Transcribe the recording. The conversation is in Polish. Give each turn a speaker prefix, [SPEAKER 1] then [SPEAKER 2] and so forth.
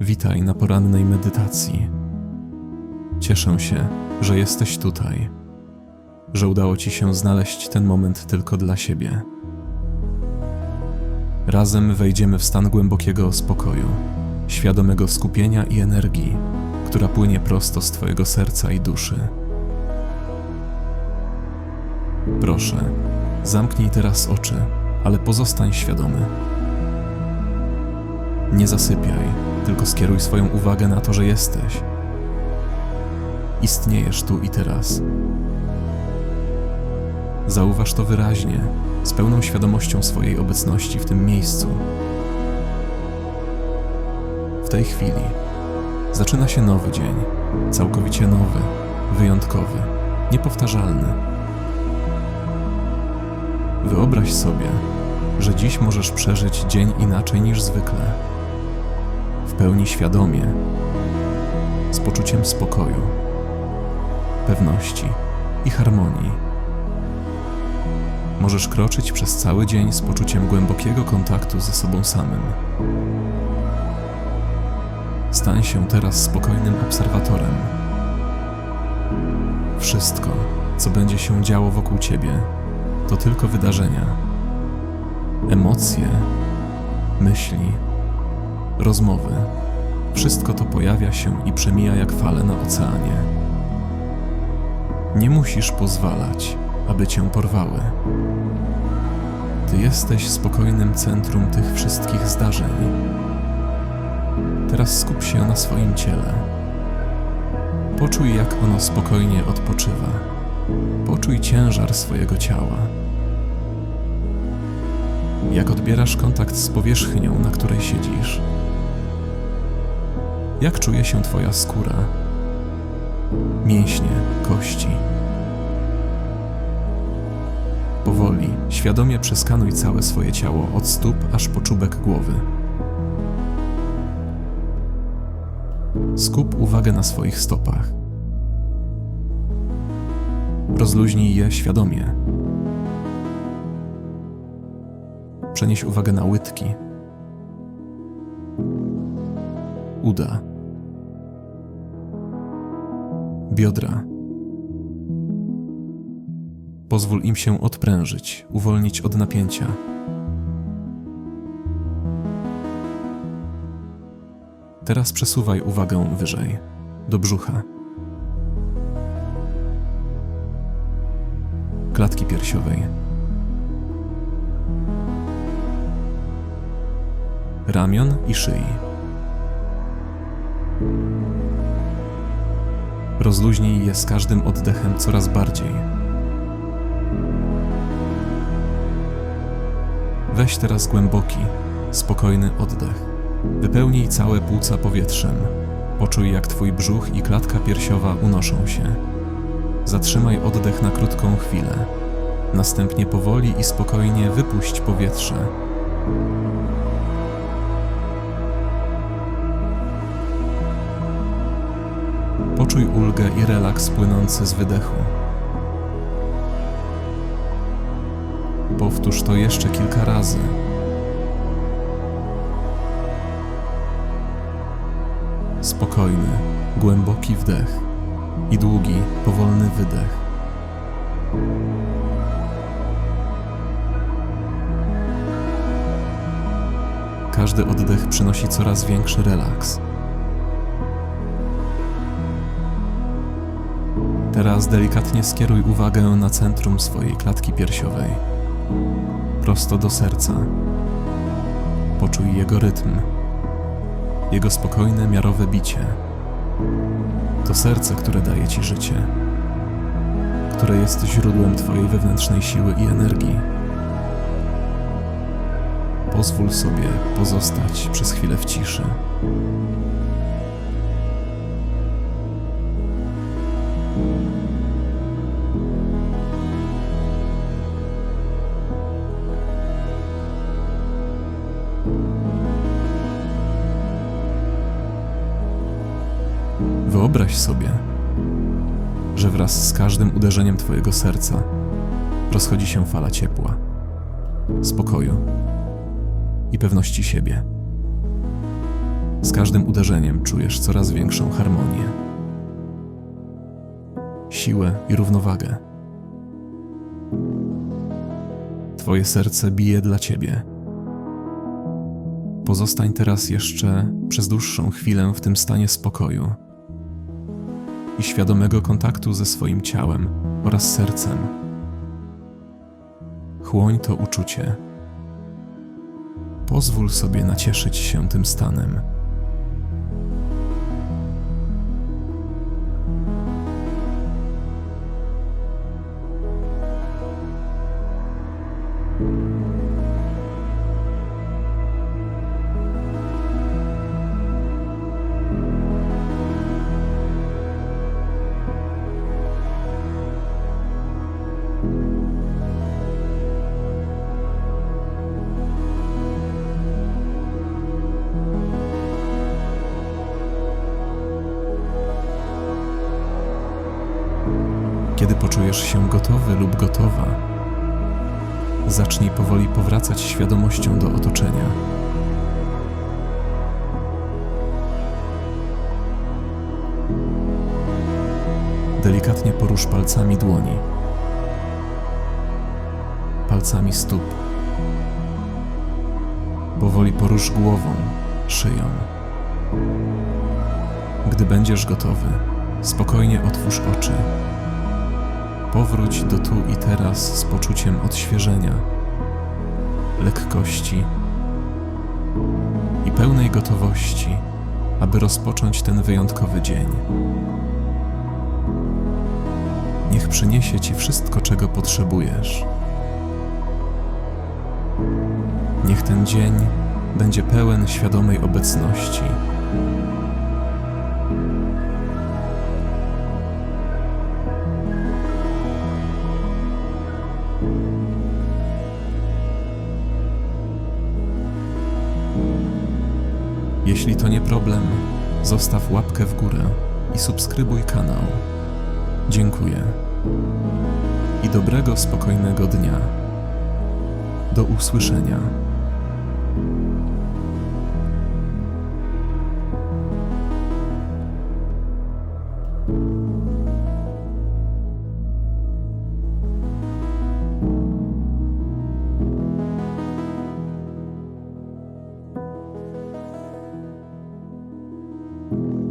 [SPEAKER 1] Witaj na porannej medytacji. Cieszę się, że jesteś tutaj, że udało Ci się znaleźć ten moment tylko dla siebie. Razem wejdziemy w stan głębokiego spokoju, świadomego skupienia i energii, która płynie prosto z Twojego serca i duszy. Proszę, zamknij teraz oczy, ale pozostań świadomy. Nie zasypiaj, tylko skieruj swoją uwagę na to, że jesteś. Istniejesz tu i teraz. Zauważ to wyraźnie, z pełną świadomością swojej obecności w tym miejscu. W tej chwili zaczyna się nowy dzień, całkowicie nowy, wyjątkowy, niepowtarzalny. Wyobraź sobie, że dziś możesz przeżyć dzień inaczej niż zwykle. Pełni świadomie, z poczuciem spokoju, pewności i harmonii. Możesz kroczyć przez cały dzień z poczuciem głębokiego kontaktu ze sobą samym. Stań się teraz spokojnym obserwatorem. Wszystko, co będzie się działo wokół ciebie, to tylko wydarzenia, emocje, myśli, rozmowy. Wszystko to pojawia się i przemija jak fale na oceanie. Nie musisz pozwalać, aby cię porwały. Ty jesteś spokojnym centrum tych wszystkich zdarzeń. Teraz skup się na swoim ciele. Poczuj, jak ono spokojnie odpoczywa. Poczuj ciężar swojego ciała. Jak odbierasz kontakt z powierzchnią, na której siedzisz? Jak czuje się Twoja skóra? Mięśnie, kości. Powoli, świadomie przeskanuj całe swoje ciało od stóp aż po czubek głowy. Skup uwagę na swoich stopach. Rozluźnij je świadomie. Przenieś uwagę na łydki, uda, biodra. Pozwól im się odprężyć, uwolnić od napięcia. Teraz przesuwaj uwagę wyżej, do brzucha. Klatki piersiowej. Ramion i szyi. Rozluźnij je z każdym oddechem coraz bardziej. Weź teraz głęboki, spokojny oddech. Wypełnij całe płuca powietrzem. Poczuj, jak twój brzuch i klatka piersiowa unoszą się. Zatrzymaj oddech na krótką chwilę. Następnie powoli i spokojnie wypuść powietrze. Poczuj ulgę i relaks płynący z wydechu. Powtórz to jeszcze kilka razy. Spokojny, głęboki wdech i długi, powolny wydech. Każdy oddech przynosi coraz większy relaks. Teraz delikatnie skieruj uwagę na centrum swojej klatki piersiowej, prosto do serca. Poczuj jego rytm, jego spokojne, miarowe bicie. To serce, które daje ci życie, które jest źródłem twojej wewnętrznej siły i energii. Pozwól sobie pozostać przez chwilę w ciszy. Wyobraź sobie, że wraz z każdym uderzeniem Twojego serca rozchodzi się fala ciepła, spokoju i pewności siebie. Z każdym uderzeniem czujesz coraz większą harmonię, siłę i równowagę. Twoje serce bije dla ciebie. Pozostań teraz jeszcze przez dłuższą chwilę w tym stanie spokoju i świadomego kontaktu ze swoim ciałem oraz sercem. Chłoń to uczucie. Pozwól sobie nacieszyć się tym stanem. Poczujesz się gotowy lub gotowa, zacznij powoli powracać świadomością do otoczenia. Delikatnie porusz palcami dłoni, palcami stóp. Powoli porusz głową, szyją. Gdy będziesz gotowy, spokojnie otwórz oczy. Powróć do tu i teraz z poczuciem odświeżenia, lekkości i pełnej gotowości, aby rozpocząć ten wyjątkowy dzień. Niech przyniesie Ci wszystko, czego potrzebujesz. Niech ten dzień będzie pełen świadomej obecności. Jeśli to nie problem, zostaw łapkę w górę i subskrybuj kanał. Dziękuję. I dobrego, spokojnego dnia. Do usłyszenia. you.